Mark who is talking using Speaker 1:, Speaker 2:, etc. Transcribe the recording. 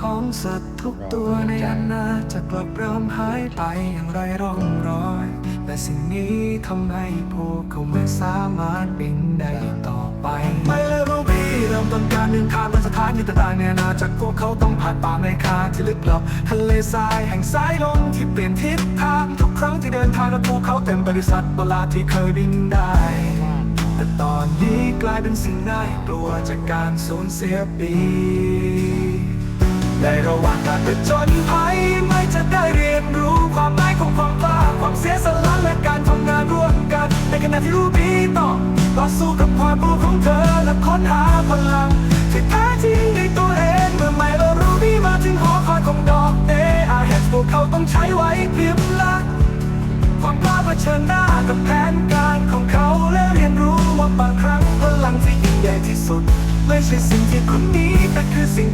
Speaker 1: ของสัตว์ทุกตัวในอนาจะกลับเริ่มหายไปอย่างไรร่องรอย แต่สิ่งนี้ทำให้พวกเขาไม่สามารถบินได้อีกต่อไป ไม่เลยรู้พี่เริ่มต้นการเดินทางมาสถานที่ต่างๆในอาณาจากรพวกเขาต้องผ่านป่าในคาที่ลึกลับทะเลทรายแห่งสายลมที่เปลี่ยนทิศทางทุกครั้งที่เดินทางและพวกเขาเต็มบริษัทประหลาดที่เคยบินได้ แต่ตอนนี้กลายเป็นสิ่งน่ากลัวจากการสูญเสียปีในระหว่างการผจญภัยไม่จะได้เรียนรู้ความหมายของความกล้าความเสียสละและการทำงานร่วมกัน ในขณะที่รูบี้ต้องต่อสู้กับความรู้ของเธอและค้นหาพลังที่แท้จริงในตัวเองเมื่อไม่เรารูบี้มาถึงหอคอยของดอกเดอาเห็นพวกเขาต้องใช้ไว้เพียงลักความกล้าเผชิญหน้ากับแผน ที่สุดไม่ใช่สิ่งที่คุณมีแต่คือสิ่ง